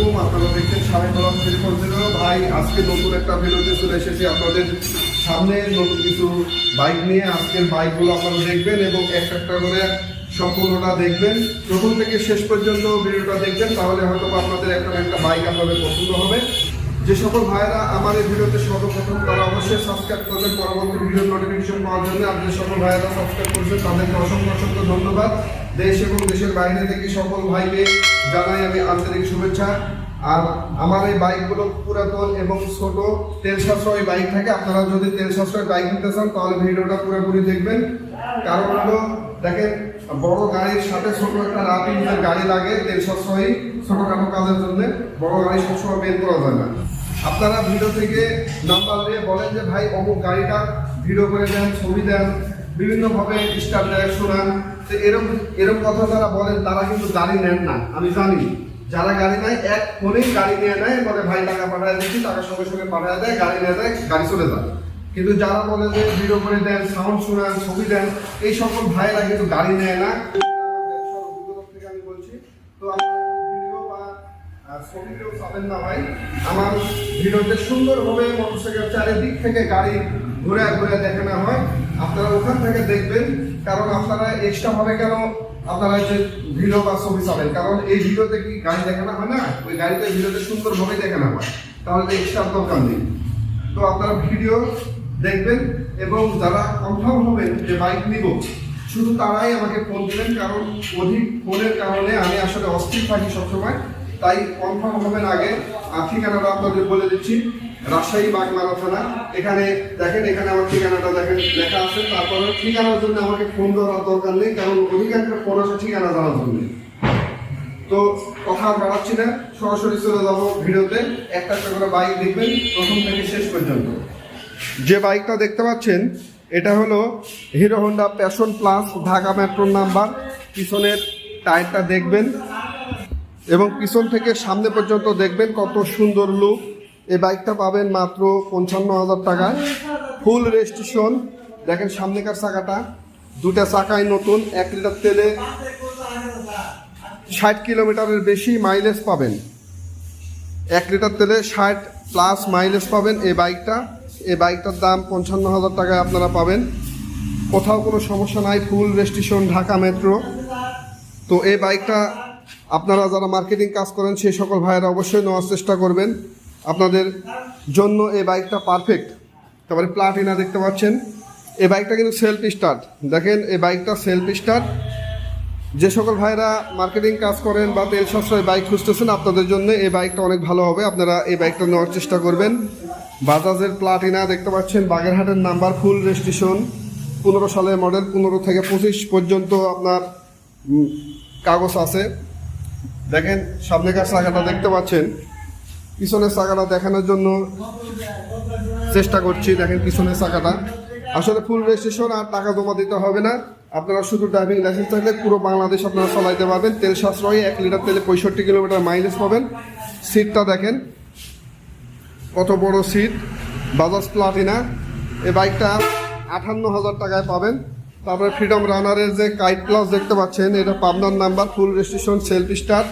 আলাইকুম, আপনারা দেখছেন স্বামী বলাম টেলিফোন ভাই, আজকে নতুন একটা ভিডিওতে চলে এসেছি আপনাদের সামনে, নতুন কিছু বাইক নিয়ে। আজকের বাইকগুলো আপনারা দেখবেন এবং এক একটা করে সম্পূর্ণটা দেখবেন। প্রথম থেকে শেষ পর্যন্ত ভিডিওটা দেখবেন, তাহলে হয়তো আপনাদের একটা একটা বাইক আপনাদের পছন্দ হবে। যে সকল ভাইয়েরা আমার এই ভিডিওতে সর্বপ্রথম তারা অবশ্যই সাবস্ক্রাইব করবেন, পরবর্তী ভিডিও নোটিফিকেশন পাওয়ার জন্য। আপনি যে সকল ভাইয়েরা সাবস্ক্রাইব করছেন, তাদেরকে অসংখ্য অসংখ্য ধন্যবাদ। দেশ এবং দেশের বাইরে থেকে সকল ভাইকে জানাই আমি আন্তরিক শুভেচ্ছা। আর আমার এই বাইকগুলো পুরাতন এবং ছোট, তেল সাশ্রয়ী বাইক থাকে। আপনারা যদি তেল সাশ্রয়ী বাইক নিতে চান, তাহলে ভিডিওটা পুরোপুরি দেখবেন। কারণ হলো, দেখেন, বড় গাড়ির সাথে ছোট একটা ইঞ্জিনের গাড়ি লাগে তেল সাশ্রয়ী ছোটখাটো কাজের জন্য। বড় গাড়ি সবসময় বের করা যায় না। আপনারা ভিডিও থেকে নাম্বার দিয়ে বলেন যে, ভাই, অমুক গাড়িটা ভিডিও করে দেন, ছবি দেন, বিভিন্নভাবে স্টার দেয় শোনান। তো এরকম এরকম কথা যারা বলেন, তারা কিন্তু গাড়ি নেন না। আমি জানি, যারা গাড়ি নেয়, এক ফোনেই গাড়ি নিয়ে নেয়, বলে, ভাই, টাকা পাঠায় দিচ্ছি টাকা সঙ্গে সঙ্গে পাঠায় দেয়, গাড়ি নিয়ে দেয় গাড়ি চলে যায়। কিন্তু যারা বলে যে, ভিডিও করে দেন সাউন্ড শোনান, ছবি দেন, এই সকল ভাইরা কিন্তু গাড়ি নেয় না। থেকে আমি বলছি, তো আপনারা কেউ পাবেন না ভাই। আমার ভিডিওতে সুন্দরভাবে মোটরসাইকেল চারিদিক থেকে গাড়ি ঘুরে ঘুরে দেখানো হয়। আপনারা ওখান থেকে দেখবেন, কারণ আপনারা এক্সট্রা ভাবে কেন আপনারা যে ভিডিও বা ছবি পাবেন কারণ এই ভিডিওতে কি গাড়ি দেখানো হয় না? ওই গাড়িতে ভিডিওতে সুন্দরভাবে দেখানো হয়। তাহলে তো এক্সট্রা দরকার নেই। তো আপনারা ভিডিও দেখবেন এবং যারা কনফার্ম হবেন যে বাইক নিব, শুধু তারাই আমাকে ফোন দিবেন, কারণ অধিক ফোনের কারণে আমি আসলে অস্থির থাকি সবসময়। তাই কনফার্ম হবেন আগে। আর ঠিকানাটা আপনাদের বলে দিচ্ছি, রাজশাহী বাগমারা থানা। এখানে দেখেন, এখানে আমার ঠিকানাটা দেখেন, লেখা আছে। তারপরে ঠিকানার জন্য আমাকে ফোন দেওয়ার দরকার নেই, কারণ অধিকাংশ আছে ঠিকানা জানার জন্য। তো কথা বাড়াচ্ছি না, সরাসরি চলে যাব ভিডিওতে। একটা একটা করে বাইক দেখবেন, প্রথম থেকে শেষ পর্যন্ত। যে বাইকটা দেখতে পাচ্ছেন, এটা হলো Hero Honda Passion Plus Dhaka মেট্রোর নাম্বার পিছনের টায়ারটা দেখবেন। এবং পিছন থেকে সামনে পর্যন্ত দেখবেন কত সুন্দর লুক এই বাইকটা পাবেন মাত্র পঞ্চান্ন হাজার টাকায় ফুল রেজিস্ট্রেশন দেখেন সামনেকার চাকাটা। দুটা চাকায় নতুন, এক লিটার তেলে। ষাট কিলোমিটারের বেশি মাইলেজ পাবেন। এক লিটার তেলে ষাট প্লাস মাইলেজ পাবেন এই বাইকটা। এই বাইকটার দাম পঞ্চান্ন হাজার টাকায় আপনারা পাবেন। কোথাও কোনো সমস্যা নাই ফুল রেজিস্ট্রেশন ঢাকা মেট্রো তো এই বাইকটা আপনারা যারা মার্কেটিং কাজ করেন, সেই সকল ভাইয়েরা অবশ্যই নেওয়ার চেষ্টা করবেন। আপনাদের জন্য এই বাইকটা পারফেক্ট তারপরে প্লাটিনা দেখতে পাচ্ছেন। এই বাইকটা কিন্তু সেলফ স্টার্ট দেখেন, এই বাইকটা সেলফ স্টার্ট যে সকল ভাইরা মার্কেটিং কাজ করেন বা তেল সাশ্রয় বাইক খুঁজতেছেন, আপনাদের জন্য এই বাইকটা অনেক ভালো হবে। আপনারা এই বাইকটা নেওয়ার চেষ্টা করবেন। বাজাজের প্লাটিনা দেখতে পাচ্ছেন। বাগেরহাটের নাম্বার ফুল রেজিস্ট্রেশন পনেরো সালের মডেল পনেরো থেকে পঁচিশ পর্যন্ত আপনার কাগজ আছে। দেখেন সামনেকার চাকাটা দেখতে পাচ্ছেন? পিছনের চাকাটা দেখানোর জন্য চেষ্টা করছি, দেখেন পিছনের চাকাটা। আসলে ফুল রেজিস্ট্রেশন আর টাকা জমা দিতে হবে না। আপনারা শুধু ড্রাইভিং লাইসেন্স থাকলে পুরো বাংলাদেশ আপনারা চালাইতে পারবেন। তেল সাশ্রয়ী, এক লিটার তেলে পঁয়ষট্টি কিলোমিটার মাইলেজ পাবেন। সিটটা দেখেন, কত বড় সিট বাজাজ প্লাটিনা এই বাইকটা আটান্ন হাজার টাকায় পাবেন। তারপরে ফ্রিডম রানারের যে কাইট প্লাস দেখতে পাচ্ছেন, এটা পাবনার number full registration self star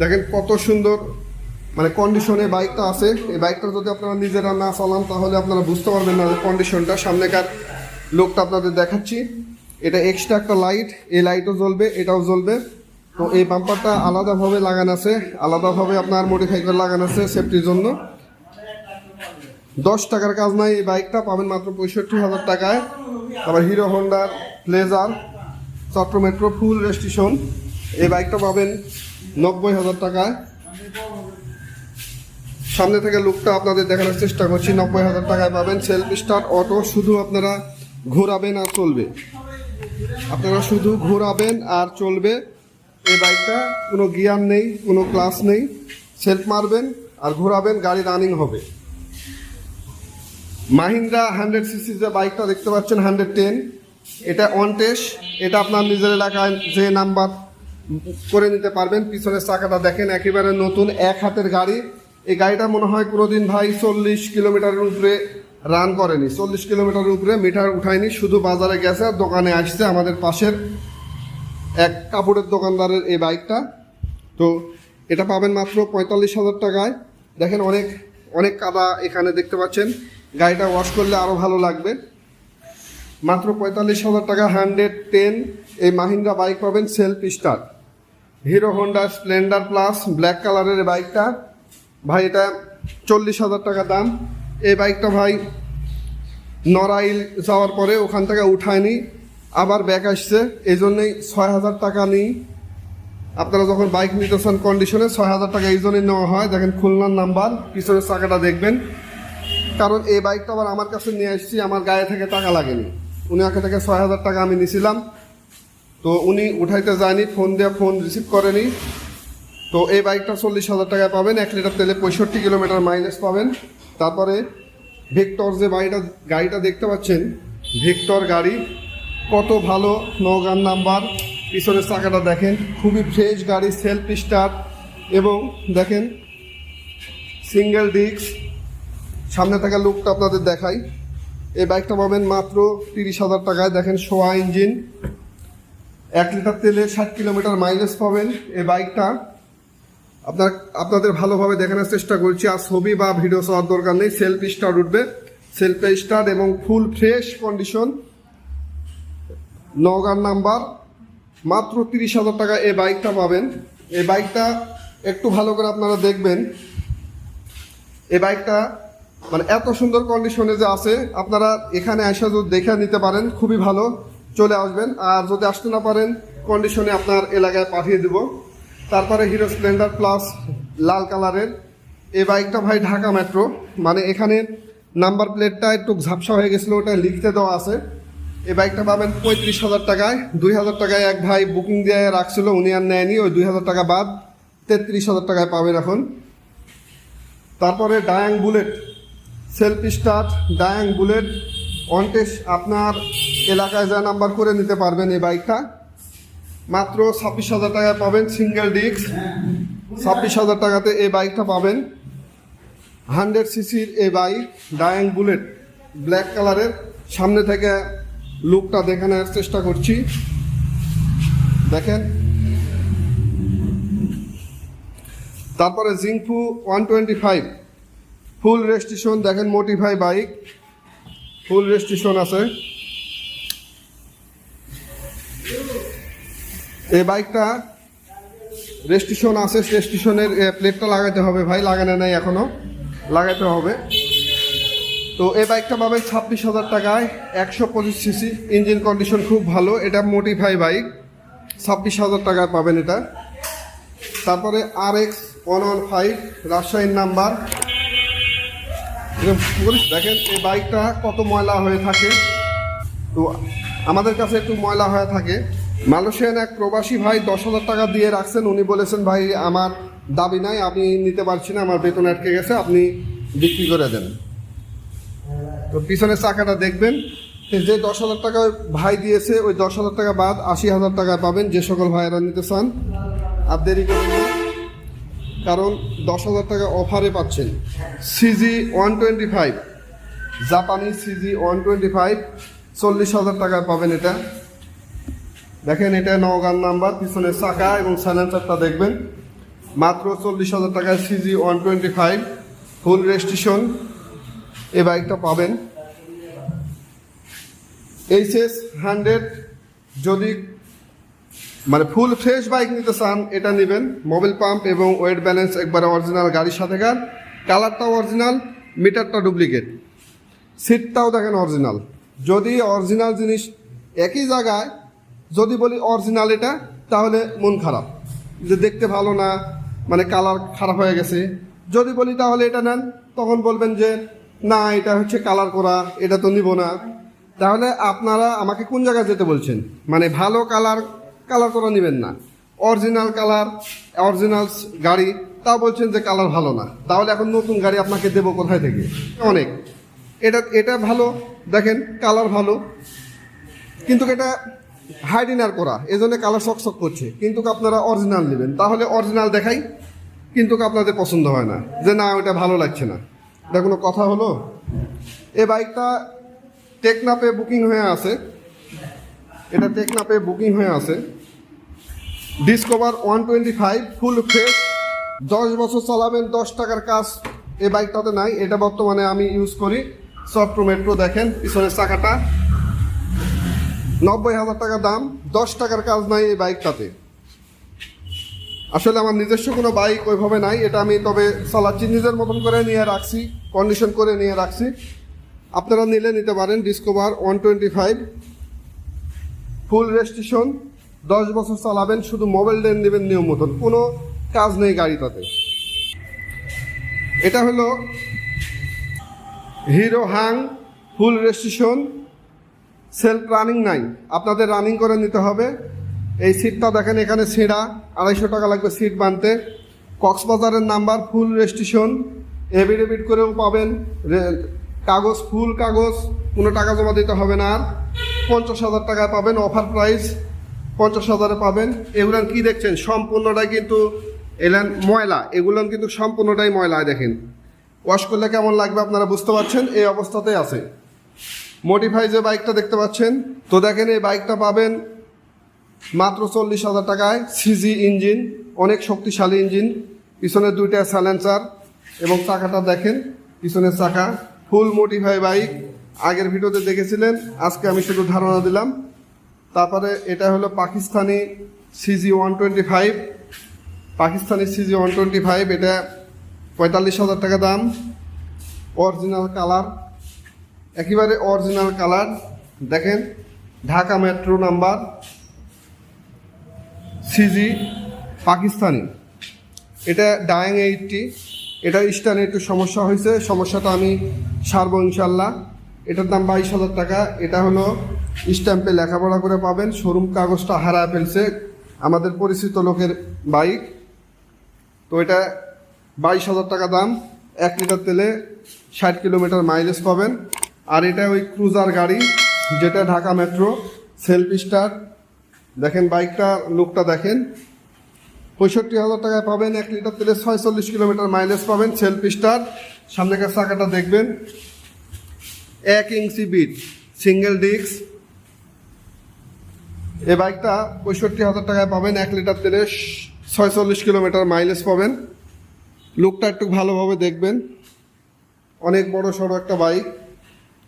দেখেন কত সুন্দর মানে কন্ডিশনে বাইকটা আছে। এই বাইকটা যদি আপনারা নিজেরা না চালান, তাহলে আপনারা বুঝতে পারবেন না কন্ডিশনটা সামনেকার লোকটা আপনাদের দেখাচ্ছি। এটা এক্সট্রা একটা লাইট এই লাইটও জ্বলবে, এটাও জ্বলবে। তো এই বাম্পারটা আলাদাভাবে লাগানো আছে। আলাদাভাবে আপনার মডিফাই করে লাগানো আছে সেফটির জন্য। দশ টাকার কাজ নাই, এই বাইকটা পাবেন মাত্র পঁয়ষট্টি হাজার টাকায়। তারপর হিরো হোন্ডার প্লেজার চট্ট মেট্রো, ফুল রেজিস্ট্রেশন। এই বাইকটা পাবেন নব্বই হাজার টাকায়। সামনে থেকে লুকটা আপনাদের দেখানোর চেষ্টা করছি, নব্বই হাজার টাকায় পাবেন সেলফ স্টার্ট অটো শুধু আপনারা ঘোরাবেন আর চলবে। আপনারা শুধু ঘোরাবেন আর চলবে। এই বাইকটা কোনো গিয়ার নেই, কোনো ক্লাস নেই। সেলফ মারবেন আর ঘোরাবেন, গাড়ি রানিং হবে। মাহিন্দ্রা হান্ড্রেড সিসি যে বাইকটা দেখতে পাচ্ছেন, হান্ড্রেড টেন, এটা অন টেস্ট এটা আপনার নিজের এলাকায় যে নাম্বার করে নিতে পারবেন, পিছনের চাকাটা দেখেন, একেবারে নতুন, এক হাতের গাড়ি। এই গাড়িটা মনে হয় কোনোদিন ভাই চল্লিশ কিলোমিটারের উপরে রান করেনি। চল্লিশ কিলোমিটারের উপরে মিটার উঠায়নি, শুধু বাজারে গেছে আর দোকানে আসছে আমাদের পাশের এক কাপড়ের দোকানদারের এই বাইকটা। তো এটা পাবেন মাত্র পঁয়তাল্লিশ হাজার টাকায়। দেখেন অনেক অনেক কাদা এখানে দেখতে পাচ্ছেন। গাড়িটা ওয়াশ করলে আরও ভালো লাগবে। মাত্র পঁয়তাল্লিশ হাজার টাকা হান্ড্রেড টেন এই মাহিন্দ্রা বাইক পাবেন self start Hero Honda Splendor plus black কালারের বাইকটা ভাই, এটা চল্লিশ হাজার টাকা দাম। এই বাইকটা ভাই, নড়াইল যাওয়ার পরে ওখান থেকে উঠায়নি, আবার ব্যাক আসছে। এই জন্যেই ছয় হাজার টাকা নিই। আপনারা যখন বাইক নিতেছেন কন্ডিশনে ছয় হাজার টাকা এই জন্যই নেওয়া হয়। দেখেন খুলনার নাম্বার পিছনের চাকাটা দেখবেন। কারণ এই বাইকটা আবার আমার কাছে নিয়ে এসেছি, আমার গায়ে থেকে টাকা লাগেনি। উনি আগে থেকে ছয় হাজার টাকা আমি নিছিলাম। তো উনি উঠাইতে যায়নি ফোন দিয়ে ফোন রিসিভ করেনি। তো এই বাইকটা চল্লিশ হাজার টাকায় পাবেন, এক লিটার তেলে পঁয়ষট্টি কিলোমিটার মাইলেজ পাবেন। তারপরে ভিক্টর যে বাড়িটা গাড়িটা দেখতে পাচ্ছেন ভিক্টর গাড়ি, কত ভালো নগান নাম্বার। পিছনের চাকাটা দেখেন, খুবই ফ্রেশ গাড়ি সেলফ স্টার্ট এবং দেখেন সিঙ্গেল ডিস্ক সামনে থাকা লুকটা আপনাদের দেখাই। এই বাইকটা পাবেন মাত্র তিরিশ হাজার টাকায়। দেখেন সোয়া ইঞ্জিন। এক লিটার তেলে ষাট কিলোমিটার মাইলেজ পাবেন এই বাইকটা। আপনার, আপনাদের ভালোভাবে দেখানোর চেষ্টা করছি। আর ছবি বা ভিডিও চাওয়ার দরকার নেই। সেলফ স্টার্ট উঠবে। সেলফ স্টার্ট এবং ফুল ফ্রেশ কন্ডিশন। নগার নাম্বার। মাত্র তিরিশ হাজার টাকা এই বাইকটা পাবেন। এই বাইকটা একটু ভালো করে আপনারা দেখবেন। এই বাইকটা মানে এত সুন্দর কন্ডিশনে যে আছে, আপনারা এখানে এসে যদি দেখে নিতে পারেন, খুবই ভালো। চলে আসবেন। আর যদি আসতে না পারেন কন্ডিশনে আপনার এলাকায় পাঠিয়ে দেব। তারপরে হিরো স্প্লেন্ডার প্লাস লাল কালারের। এই বাইকটা ভাই ঢাকা মেট্রো মানে এখানে নাম্বার প্লেটটা একটু ঝাপসা হয়ে গেছিল, ওটা লিখতে দেওয়া আছে। এই বাইকটা পাবেন পঁয়ত্রিশ হাজার টাকায়। দুই হাজার টাকায় এক ভাই বুকিং দিয়ে রাখছিল, উনি আর নেয়নি। ওই দুই হাজার টাকা বাদ তেত্রিশ হাজার টাকায় পাবেন এখন। তারপরে Dayang bullet self start Dayang bullet on test আপনার এলাকায় যা নাম্বার করে নিতে পারবেন এই বাইকটা মাত্র ছাব্বিশ হাজার টাকায় পাবেন সিঙ্গেল ডিস্ক ছাব্বিশ হাজার টাকাতে এই বাইকটা পাবেন। হান্ড্রেড সিসির এই বাইক ডায়াং বুলেট ব্ল্যাক কালারের সামনে থেকে লুকটা দেখানোর চেষ্টা করছি। দেখেন। তারপরে জিংফু one twenty five full registration, দেখেন মোটিফাই বাইক। ফুল রেজিস্ট্রেশন আছে। এই বাইকটা রেজিস্ট্রেশন আছে, রেজিস্ট্রেশনের প্লেটটা লাগাতে হবে ভাই, লাগানো নাই এখনও। লাগাতে হবে। তো এই বাইকটা পাবেন ছাব্বিশ হাজার টাকায়, একশো পঁচিশ সিসি। ইঞ্জিন কন্ডিশন খুব ভালো, এটা মোটিফাই বাইক। ছাব্বিশ হাজার টাকায় পাবেন এটা। তারপরে R X one one five, রাজশাহীর নাম্বার। দেখেন এই বাইকটা কত ময়লা হয়ে থাকে। তো আমাদের কাছে একটু ময়লা হয়ে থাকে। মালয়েশিয়ান এক প্রবাসী ভাই দশ হাজার টাকা দিয়ে রাখছেন। উনি বলেছেন, ভাই, আমার দাবি নাই, আমি নিতে পারছি না, আমার বেতন আটকে গেছে, আপনি বিক্রি করে দেন। তো পিছনের চাকাটা দেখবেন, যে দশ হাজার টাকা ভাই দিয়েছে, ওই দশ হাজার টাকা বাদ আশি হাজার টাকা পাবেন, যে সকল ভাইয়েরা নিতে চান। আর দেরি না। কারণ দশ হাজার টাকা অফারে পাচ্ছেন। CG one twenty five. জাপানি সিজি ওয়ান টোয়েন্টি ফাইভ, চল্লিশ হাজার টাকায় পাবেন এটা। দেখেন এটা নওগান নাম্বার পিছনের চাকা এবং সাইলেন্সারটা দেখবেন। মাত্র চল্লিশ হাজার টাকায় CG one twenty five full registration এই বাইকটা পাবেন। এইচএস হান্ড্রেড যদি মানে ফুল ফ্রেশ বাইক নিতে চান এটা নেবেন। মোবিল পাম্প এবং ওয়েট ব্যালেন্স একবারে অরিজিনাল গাড়ির সাথে সাথেকার কালারটাও অরিজিনাল, মিটারটা ডুপ্লিকেট। সিটটাও দেখেন অরিজিনাল। যদি অরিজিনাল জিনিস একই জায়গায়, যদি বলি অরিজিনাল এটা, তাহলে মন খারাপ। যে দেখতে ভালো না মানে কালার খারাপ হয়ে গেছে। যদি বলি তাহলে এটা নেন, তখন বলবেন যে, না, এটা হচ্ছে কালার করা, এটা তো নিব না। তাহলে আপনারা আমাকে কোন জায়গায় যেতে বলছেন? মানে ভালো কালার কালার করা নেবেন না। অরিজিনাল কালার, অরিজিনাল গাড়ি, তা বলছেন যে কালার ভালো না। তাহলে এখন নতুন গাড়ি আপনাকে দেবো কোথায় থেকে? অনেক। এটা এটা ভালো, দেখেন কালার ভালো। কিন্তু এটা হাইডিনার করা। এই জন্য কালার চকচক করছে। কিন্তু আপনারা অরিজিনাল নেবেন। তাহলে অরিজিনাল দেখাই, কিন্তু আপনাদের পছন্দ হয় না। যে না, ওটা ভালো লাগছে না। এটা কোনো কথা হলো? এ বাইকটা টেকনাপে বুকিং হয়ে আছে। এটা টেকনাপে বুকিং হয়ে আছে। Discover one twenty five full fresh দশ বছর চালাবেন, দশ টাকার কাজ এই বাইকটাতে নাই, এটা বর্তমানে আমি ইউজ করি। সফট মেট্রো দেখেন, পিছনের চাকাটা। নব্বই হাজার টাকা দাম, দশ টাকার কাজ নাই এই বাইকটাতে। আসলে আমার নিজস্ব কোনো বাইক ওইভাবে নাই, এটা আমি তবে চালাচ্ছি, নিজের মতন করে নিয়ে রাখছি কন্ডিশন করে নিয়ে রাখছি। আপনারা নিলে নিতে পারেন Discover one twenty five full registration দশ বছর চালাবেন, শুধু মোবাইল ডেন দেবেন নিয়ম মতন কোনো কাজ নেই গাড়িটাতে। এটা হলো হিরো হাং ফুল রেজিস্ট্রেশন সেলফ রানিং নাই। আপনাদের রানিং করে নিতে হবে। এই সিটটা দেখেন, এখানে ছেঁড়া, আড়াইশো টাকা লাগবে সিট বানতে কক্সবাজারের নাম্বার, ফুল রেজিস্ট্রেশন এভিডেভিট করেও পাবেন। কাগজ, ফুল কাগজ, কোনো টাকা জমা দিতে হবে না আর। পঞ্চাশ হাজার টাকায় পাবেন অফার প্রাইস। পঞ্চাশ হাজারে পাবেন। এগুলান কি দেখছেন? সম্পূর্ণটাই কিন্তু এলেন ময়লা। এগুলান কিন্তু সম্পূর্ণটাই ময়লা দেখেন। ওয়াশ করলে কেমন লাগবে আপনারা বুঝতে পারছেন? এই অবস্থাতেই আছে। মডিফাই যে বাইকটা দেখতে পাচ্ছেন, তো দেখেন এই বাইকটা পাবেন মাত্র চল্লিশ হাজার টাকায়। সিজি ইঞ্জিন অনেক শক্তিশালী ইঞ্জিন পিছনে দুইটা স্যালেন্সার এবং চাকাটা দেখেন, পিছনের চাকা। ফুল মডিফাই বাইক আগের ভিডিওতে দেখেছিলেন, আজকে আমি শুধু ধারণা দিলাম। তারপরে এটা হলো Pakistani CG one twenty five Pakistani CG one twenty five এটা পঁয়তাল্লিশ হাজার টাকা দাম। অরিজিনাল কালার একেবারে অরিজিনাল কালার দেখেন, Dhaka metro number CG Pakistani. এটা ডায়াং এইটটি এটা স্টানে একটু সমস্যা হয়েছে। সমস্যাটা আমি সারবো ইনশাল্লাহ। এটার দাম বাইশ হাজার টাকা। এটা হলো স্ট্যাম্পে লেখাপড়া করে পাবেন। শোরুম কাগজটা হারায় ফেলছে আমাদের পরিচিত লোকের বাইক। তো এটা বাইশ হাজার টাকা দাম। এক লিটার তেলে ষাট কিলোমিটার মাইলেজ পাবেন। আর এটা ওই ক্রুজার গাড়ি, যেটা ঢাকা মেট্রো, সেলফ স্টার। দেখেন বাইকটা, লুকটা দেখেন। পঁয়ষট্টি হাজার টাকায় পাবেন। এক লিটার তেলে ছয়চল্লিশ কিলোমিটার মাইলেজ পাবেন সেলফ স্টার। সামনেকার চাকাটা দেখবেন। এক ইঞ্চি বিট সিঙ্গেল ডিস্ক এই বাইকটা পঁয়ষট্টি হাজার টাকায় পাবেন, এক লিটার তেলে ছয়চল্লিশ কিলোমিটার মাইলেজ পাবেন। লুকটা একটু ভালোভাবে দেখবেন। অনেক বড় সড়ো একটা বাইক,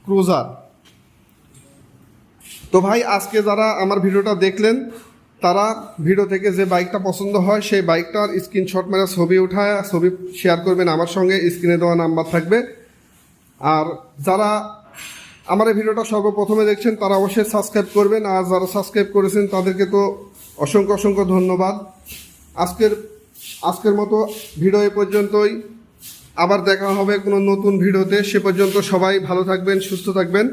ক্রুজার। তো ভাই, আজকে যারা আমার ভিডিওটা দেখলেন, তারা ভিডিও থেকে যে বাইকটা পছন্দ হয়, সেই বাইকটার স্ক্রিনশট মেরে ছবি উঠায়, ছবি শেয়ার করবেন আমার সঙ্গে স্ক্রিনে দেওয়া নাম্বার থাকবে। আর যারা আমার এই ভিডিওটা সর্বপ্রথমে দেখছেন, তারা অবশ্যই সাবস্ক্রাইব করবেন। আর যারা সাবস্ক্রাইব করেছেন, তাদেরকে তো অসংখ্য অসংখ্য ধন্যবাদ। আজকের আজকের মতো ভিডিও এ পর্যন্তই। আবার দেখা হবে কোনো নতুন ভিডিওতে। সে পর্যন্ত সবাই ভালো থাকবেন, সুস্থ থাকবেন।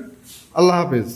আল্লাহ হাফেজ।